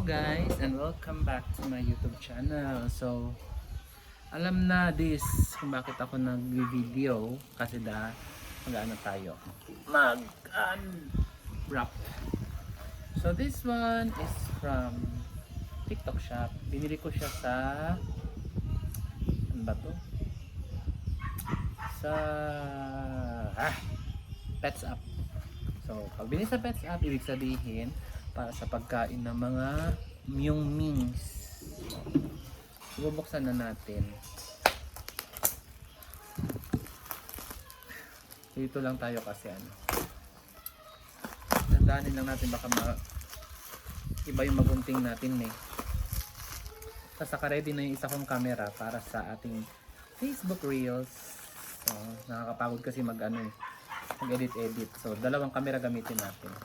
guys and welcome back to my YouTube channel. So, alam na this kung bakit ako nag-video kasi da mag-ano tayo mag wrap. So this one is from TikTok shop. Binili ko siya sa ano ba to? Sa ah, Pets Up. So, pag binili sa Pets Up, ibig sabihin para sa pagkain ng mga Myung Mings. Bubuksan na natin. Dito lang tayo kasi ano. Tandaanin lang natin baka ma iba yung magunting natin eh. Tapos naka-ready na yung isa kong camera para sa ating Facebook Reels. So, nakakapagod kasi mag ano eh, mag-edit edit. So, dalawang camera gamitin natin.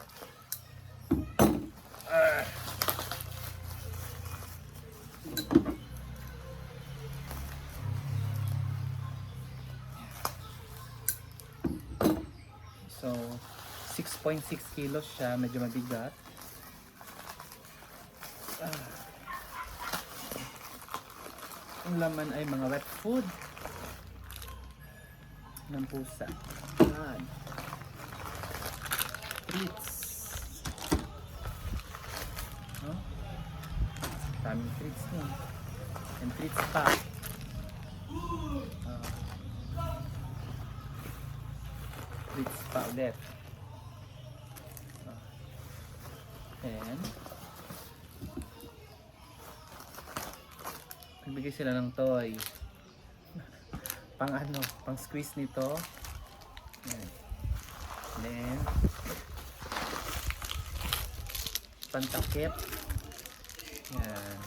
6.6 kilos siya, medyo mabigat. Ah. Ang laman ay mga wet food ng pusa. Yan. Treats. No? Daming treats niya. And treats pa. Ah. treats pa ulit. Ah. And nagbigay sila ng toy. pang ano, pang squeeze nito. Yan. Then, pantakip. Yan.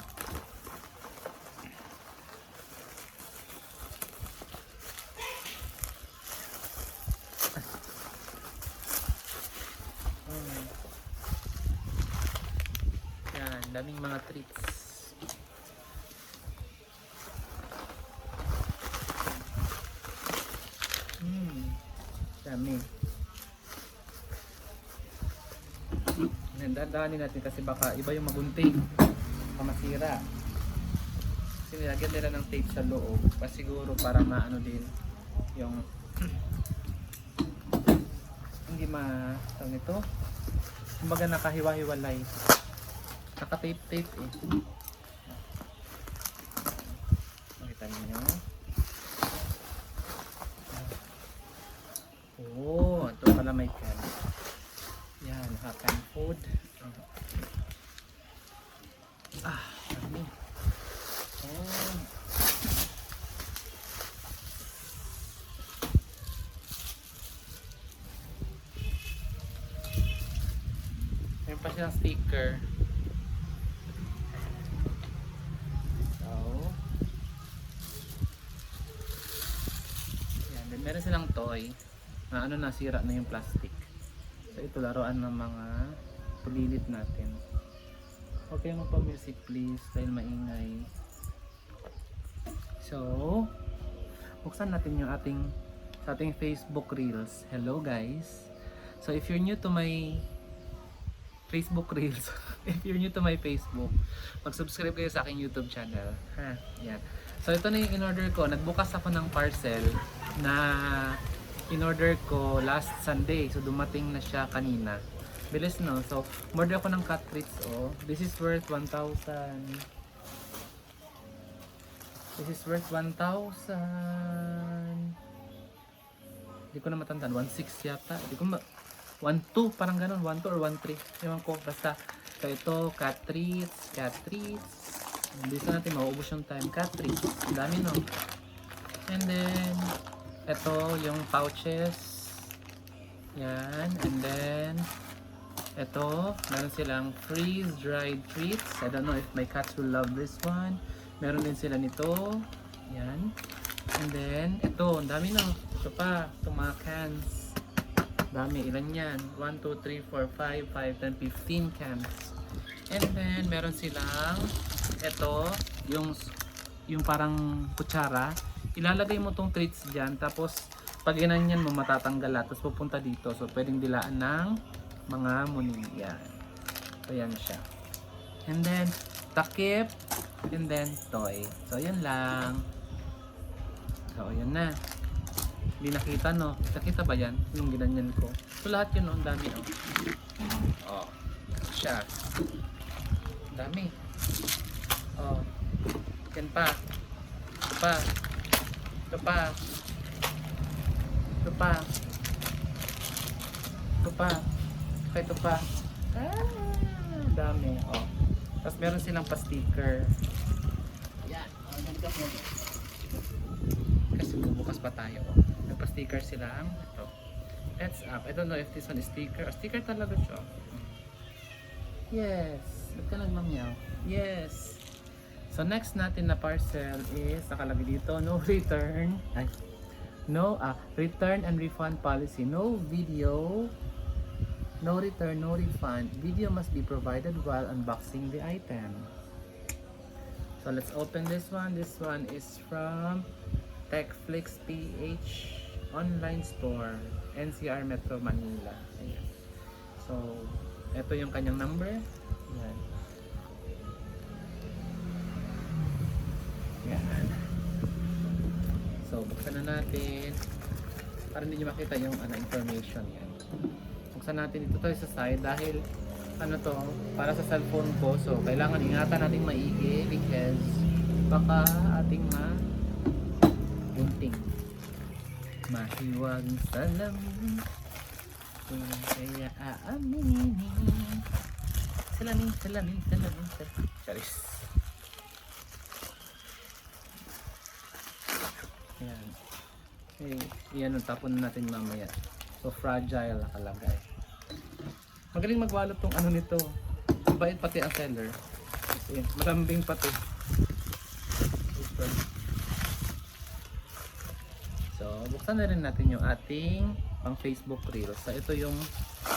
Mm. Yan, daming mga treats. Hmm, dami. Yan, dadaanin natin kasi baka iba yung magunting. Baka masira. Kasi nilagyan nila ng tape sa loob. Pa siguro para maano din yung hindi ma tawag nito. Kumbaga nakahiwa-hiwalay. Naka-tape-tape eh. Makita niyo. Oh, ito pala may can. Yan, naka-can food. Ah, dami. Oh. Meron pa silang sticker. So, yan. Then meron toy na ano nasira na yung plastic. So ito laruan ng mga pulilit natin. Okay mo pa music please dahil maingay. So, buksan natin yung ating sa ating Facebook Reels. Hello guys. So if you're new to my Facebook Reels, if you're new to my Facebook, mag-subscribe kayo sa aking YouTube channel. Ha, yan. So ito na yung in-order ko. Nagbukas ako ng parcel na in-order ko last Sunday. So dumating na siya kanina. Bilis no. So order ako ng cat treats oh. This is worth 1,000. This is worth 1,000. Hindi ko na matandaan. 1,600 yata. Hindi ko ma... 1,2 parang ganun. 1,2 or 1,3. Ewan ko. Basta. So ito, cat treats. Cat treats. Hindi na natin mauubos yung time. Cat treats. Dami no. And then, ito yung pouches. Yan. And then, ito, meron silang freeze-dried treats. I don't know if my cats will love this one. Meron din sila nito. Yan. And then, ito, dami no. Ito pa, itong mga cans. Dami, ilan yan? 1, 2, 3, 4, 5, 5, 10, 15 cans. And then, meron silang, ito, yung, yung parang kutsara. Ilalagay mo tong treats dyan, tapos, pag inanyan mo, matatanggal lahat. Tapos pupunta dito. So, pwedeng dilaan ng mga muning. Yan. So, yan siya. And then, takip. And then, toy. So, yan lang. So, yan na. Hindi nakita, no? Nakita ba yan? Yung ginanyan ko. So, lahat yun, no? Ang dami, no? Oh. Siya. Dami. Oh. Yan pa. Pa. Ito pa. Ito pa. Ito pa. Saka ito pa. Ah, dami. Oh. Tapos meron silang pa-sticker. Yan. Oh, ganito. Kasi bubukas pa tayo. Oh. Nagpa-sticker sila. ang Ito. Heads up. I don't know if this one is sticker. Oh, sticker talaga siya. Yes. Ba't ka nagmamyaw? Yes. So next natin na parcel is nakalagay dito no return. Ay. No ah return and refund policy. No video. No return, no refund. Video must be provided while unboxing the item. So let's open this one. This one is from TechFlix PH online store, NCR Metro Manila. Ayan. So, ito yung kanyang number. Ayan. Buksan na natin. Para hindi nyo makita yung ano, information yan. Buksan natin ito tayo sa side dahil ano to, para sa cellphone ko. So, kailangan ingatan natin maigi because baka ating ma gunting. Mahiwag salamin. Kaya aaminin. Salamin, salamin, salamin, salamin. Charis. Ayan. Okay, yan ang tapon natin mamaya. So fragile nakalagay. Magaling magwalot tong ano nito. Mabait pati ang seller. Kasi malambing pati. So, buksan na rin natin yung ating pang Facebook Reels. So, ito yung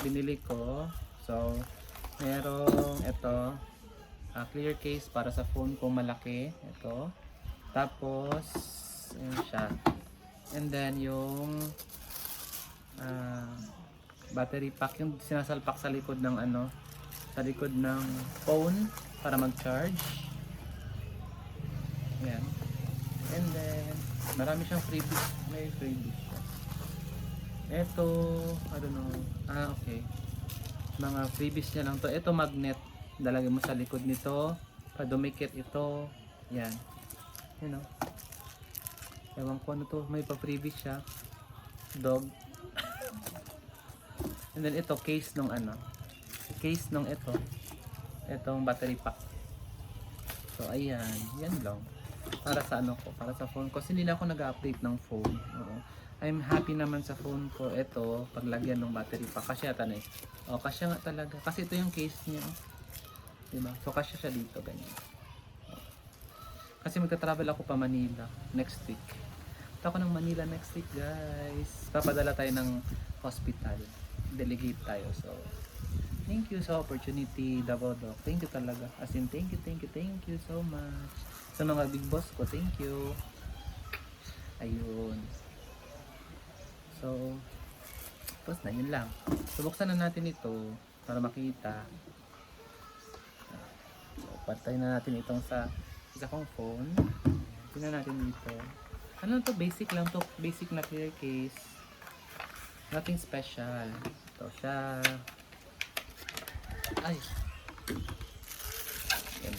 binili ko. So, merong ito ah, clear case para sa phone ko malaki. Ito. Tapos, Ayan siya. And then yung ah, battery pack yung sinasalpak sa likod ng ano sa likod ng phone para mag-charge. Ayan. And then marami siyang freebies. May freebies. Ito, I don't know. Ah, okay. Mga freebies niya lang to. Ito magnet. Dalagay mo sa likod nito. Padumikit ito. Yan. You know. Ewan ko ano to, may pa-freebies siya. Dog. And then ito, case nung ano. Case nung ito. Itong battery pack. So, ayan. Yan lang. Para sa ano ko, para sa phone ko. Kasi hindi na ako nag-update ng phone. Oo. I'm happy naman sa phone ko. Ito, paglagyan ng battery pack. Kasi ata na eh. O, kasya nga talaga. Kasi ito yung case niya. Diba? So, kasya siya dito. Ganyan. Kasi magta-travel ako pa Manila next week. Punta ako ng Manila next week, guys. Papadala tayo ng hospital. Delegate tayo. So, thank you sa opportunity, Davao. Thank you talaga. As in, thank you, thank you, thank you so much. Sa mga big boss ko, thank you. Ayun. So, tapos na, yun lang. So, buksan na natin ito para makita. So, patay na natin itong sa isa kong phone. Tingnan natin dito. Ano to? Basic lang to. Basic na clear case. Nothing special. Ito siya. Ay. Yan.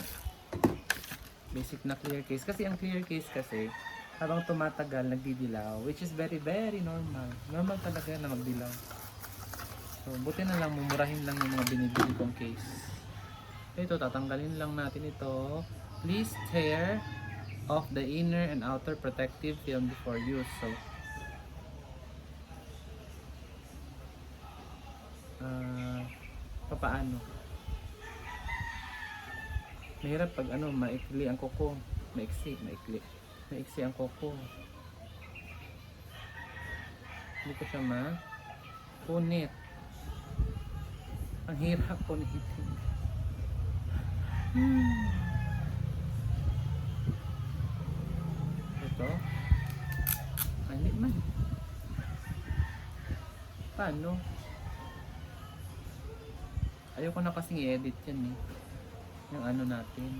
Basic na clear case. Kasi ang clear case kasi, habang tumatagal, nagdidilaw. Which is very, very normal. Normal talaga na magdilaw. So, buti na lang, mumurahin lang yung mga binibili kong case. Ito, tatanggalin lang natin ito. Please tear off the inner and outer protective film before use. So, ah, papaano? Mahirap pag ano, maikli ang kuko. Maiksi, maikli. Maiksi ang kuko. Hindi ko siya ma punit. Ang hirap punitin. Hmm. Ay, hindi man. Paano? Ayoko na kasing i-edit yan eh. yung ano natin.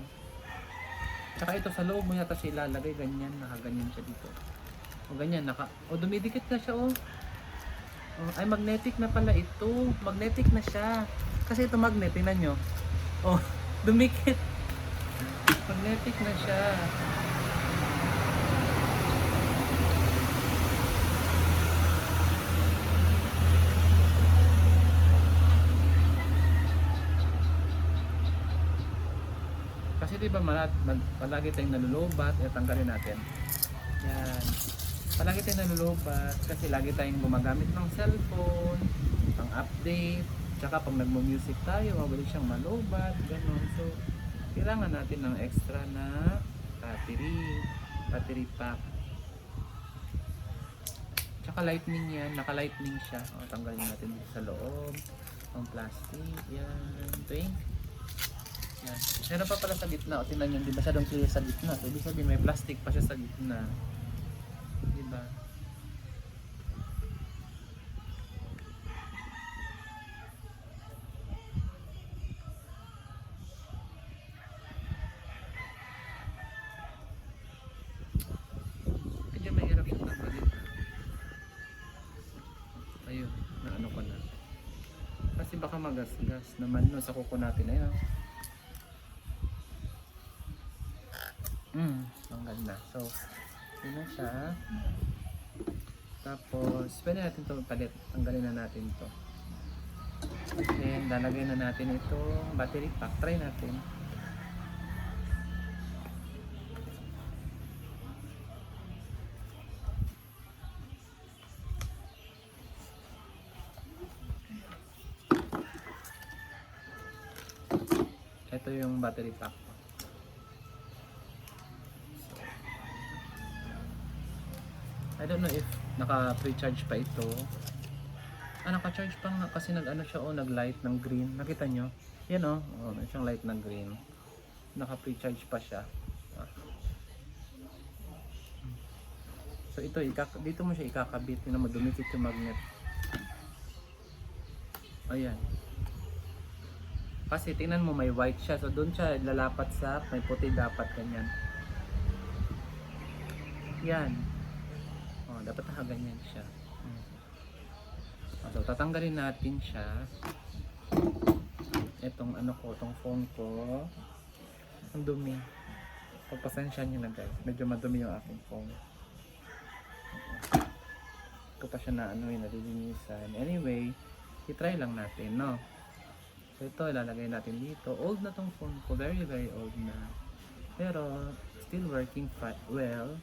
Tsaka ito sa loob mo yata siya ilalagay, ganyan, nakaganyan siya dito. O ganyan, naka, o dumidikit na siya, oh. Oh, ay, magnetic na pala ito. Magnetic na siya. Kasi ito magnet, tingnan nyo. Oh, dumikit. Magnetic na siya. Di ba palagi tayong nalulubat, eh tanggalin natin. Yan. Palagi tayong nalulubat kasi lagi tayong gumagamit ng cellphone, pang update, tsaka pag nagmo-music tayo, mabilis siyang malubat, ganun. So, kailangan natin ng extra na battery, battery pack. Tsaka lightning yan, naka-lightning siya. O, tanggalin natin dito sa loob. Ang plastic, yan, pink. Yan. Meron pa pala sa gitna. O, tingnan nyo, hindi masyadong clear sa gitna. So, ibig sabihin, may plastic pa siya sa gitna. Di ba? Siya. Ayun, na ano ko na. Kasi baka magasgas naman no, sa kuko natin. Ayun. Mm, tanggal na. So, yun na siya. Tapos, pwede natin ito palit. Tanggalin na natin to. Then, lalagay na natin itong battery pack. Try natin. Ito yung battery pack. I don't know if naka pre-charge pa ito. Ah, naka-charge pa nga kasi nag-ano siya oh, nag-light ng green. Nakita nyo? Yan oh, oh may siyang light ng green. Naka pre-charge pa siya. Ah. So ito, dito mo siya ikakabit. Na madumikit yung magnet. Ayan. Kasi tingnan mo may white siya. So doon siya lalapat sa may puti dapat ganyan. Yan. Dapat nakaganyan siya. Hmm. So tatanggalin natin siya. Itong ano ko, itong phone ko. Ang dumi. Pagpasensya niyo na guys. Medyo madumi yung aking phone. Ito pa siya na ano yung nalilinisan. Anyway, itry lang natin, no? So ito, ilalagay natin dito. Old na tong phone ko. Very, very old na. Pero, still working well.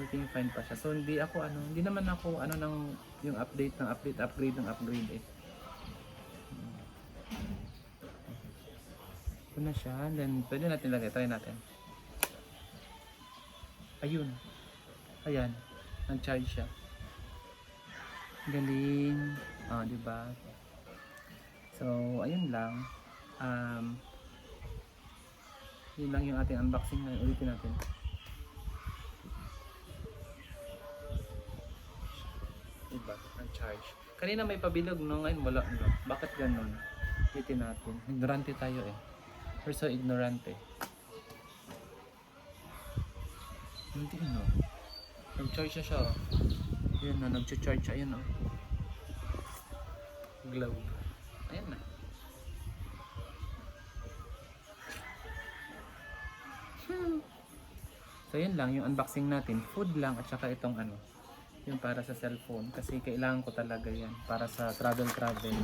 Working fine pa siya. So, hindi ako, ano, hindi naman ako, ano, ng, yung update ng update, upgrade ng upgrade eh. Ito na siya. Then, pwede natin lagay. Try natin. Ayun. Ayan. Nag-charge siya. Galing. Ah, di ba? So, ayun lang. Um, yun lang yung ating unboxing na ulitin natin. Ang-charge. Kanina may pabilog, no? Ngayon wala, no? Bakit ganun? Ulitin natin. Ignorante tayo eh. We're so ignorante. Hindi, no? Nag-charge siya siya, oh. Yun na, nag-charge siya. Ayun, oh. Globe. Ayan na. So yun lang, yung unboxing natin, food lang at saka itong ano, yung para sa cellphone kasi kailangan ko talaga yan para sa travel travel.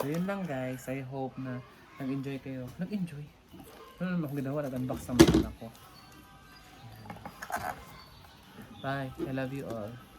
So yun lang guys, I hope na nag-enjoy kayo. Nag-enjoy? Ano naman ako ginawa, nag-unbox naman ako. Bye, I love you all.